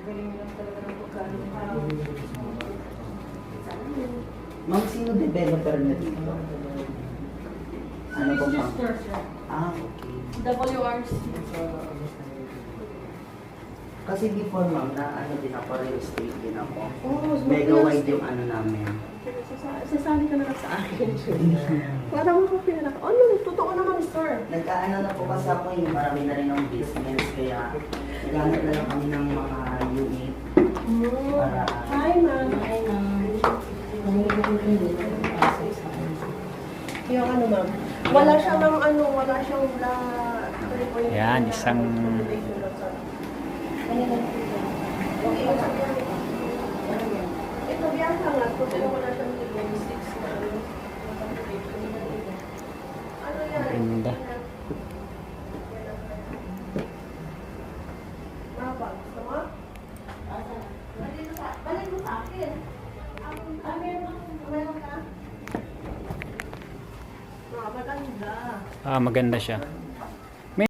Galing lang talaga ng pagkano. Ma'am, sino developer na dito? Ano store, sir. Ah, okay. WRC. Kasi before ma'am, na ano din ako, real estate din ako. Oh, Mega wide yung ano namin. Sasa- Sasali ka na lang sa akin. Parang ako pinaka. Ano, totoo naman, sir. Nagkaano na po kasi ako yung marami na rin ng business, kaya naghanap na lang kami ng mga unit para... Hi, ma'am. Hi, ma'am. Yung ano, ma'am. Wala siyang ng ano, wala siyang bla... Yan, isang- Ito biya ka nga, kung wala siyang 26 na ano. Ano yan? Ganda. Mapa, gusto mo? Balik mo sa, balik mo sa akin. Ang, ah, meron, meron ka? Ah, maganda. Ah, maganda siya.